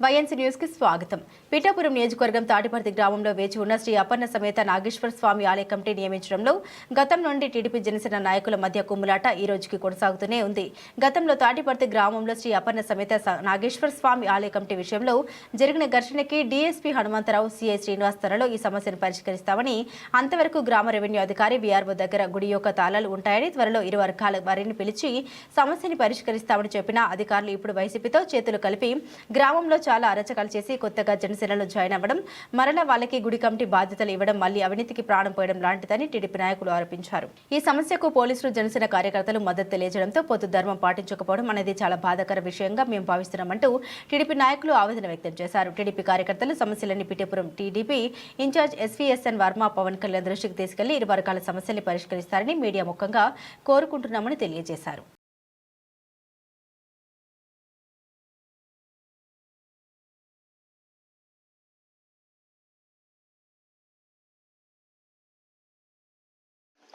YNC న్యూస్కి స్వాగతం. పిఠాపురం నియోజకవర్గం తాటిపర్తి గ్రామంలో వేచి ఉన్న శ్రీ అపర్ణ సమేత నాగేశ్వర స్వామి ఆలయ కమిటీ నియమించడంలో గతం నుండి టీడీపీ జనసేన నాయకుల మధ్య కుమ్ములాట ఈ రోజుకి కొనసాగుతూనే ఉంది. గతంలో తాటిపర్తి గ్రామంలో శ్రీ అపర్ణ సమేత స- నాగేశ్వర స్వామి ఆలయ కమిటీ విషయంలో జరిగిన ఘర్షణకి డీఎస్పీ హనుమంతరావు సీఐ శ్రీనివాస్ త్వరలో ఈ సమస్యను పరిష్కరిస్తామని అంతవరకు గ్రామ రెవెన్యూ అధికారి వీఆర్ఓ దగ్గర గుడి యొక్క తాళాలు ఉంటాయని త్వరలో ఇరు వర్గాల వారిని పిలిచి సమస్యని పరిష్కరిస్తామని చెప్పిన అధికారులు ఇప్పుడు వైసీపీతో చేతులు కలిపి గ్రామంలో చాలా అరచకాలు చేసి కొత్తగా జనసేనలో జాయిన్ అవ్వడం మరలా వాళ్ళకి గుడి కమిటీ బాధ్యతలు ఇవ్వడం మళ్ళీ అవినీతికి ప్రాణం పోయడం లాంటిదని టీడీపీ నాయకులు ఆరోపించారు. ఈ సమస్యకు పోలీసులు జనసేన కార్యకర్తలు మద్దతు తెలియజేయడంతో పొత్తు ధర్మం పాటించకపోవడం అనేది చాలా బాధాకర విషయంగా మేము భావిస్తున్నామంటూ టీడీపీ నాయకులు ఆవేదన వ్యక్తం చేశారు. టీడీపీ కార్యకర్తలు సమస్యలన్నీ Pithapuram TDP in charge SVSN Varma Pawan Kalyan దృష్టికి తీసుకెళ్ళి ఇరు వర్గాల సమస్యల్ని పరిష్కరిస్తారని మీడియా ముఖంగా కోరుకుంటున్నామని తెలియజేశారు.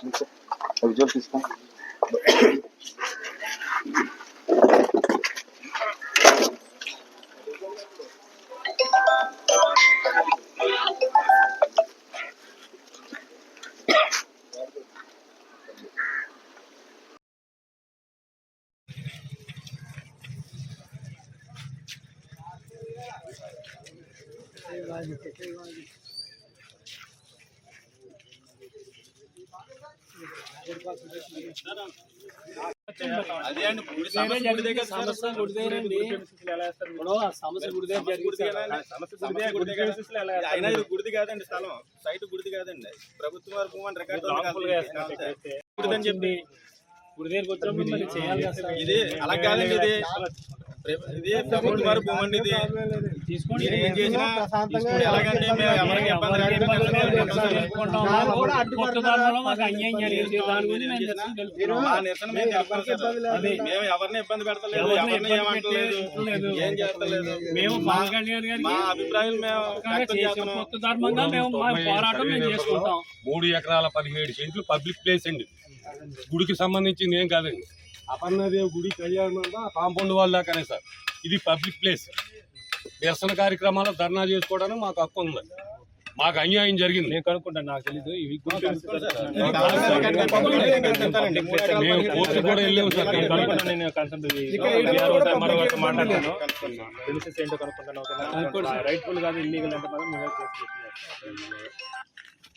А где лицо. Thank you. అదే అండి గుడి సమస్య ఇప్పుడు ఆ. అయినా ఇది గుడిది కాదండి స్థలం. సైట్ గుడిది కాదండి. ప్రభుత్వం వారి భూమి అని రికార్డు ఉంది కదా. గుడిదని చెప్పి గుడిదేరికి వచ్చినప్పుడు మరి చేయాలి కదా సార్. ఇది అలా కాదండి ఇది. ప్ర- ఇది ప్రభుత్వం వారి భూమి అండి ఇది ఏం చేసినా మేము ఎవరికి ఇబ్బంది మేము ఎవరిని ఇబ్బంది పెడతలేదు ఎవరిని ఏమంటలేదు. ఏం చేస్తలేదు. మేము మా- అభిప్రాయాలు మేము మూడు ఎకరాల పదిహేడు సెంట్లు పబ్లిక్ ప్లేస్ అండి. గుడికి సంబంధించింది ఏం కాదండి. అపర్ణదేవ్ గుడి కళ్యాణం కాంపౌండ్ వాళ్ళ దాకానే సార్. ఇది పబ్లిక్ ప్లేస్. నిరసన కార్యక్రమాలు ధర్నా చేసుకోవడానికి మాకు హక్కు ఉంది. మాకు అన్యాయం జరిగింది. నేను కనుక్కుంటాను నాకు తెలీదు. మేము కోర్టు కూడా వెళ్ళాము సార్. నేను కనుక్కుంటాను నేను కన్సల్ట్ మరొక మాట్లాడతాను. తెలిసేసి ఏంటో కనుక్కుంటాను రైట్ ఫుల్ కాదు ఇల్లీగల్ అంటే మనం మేము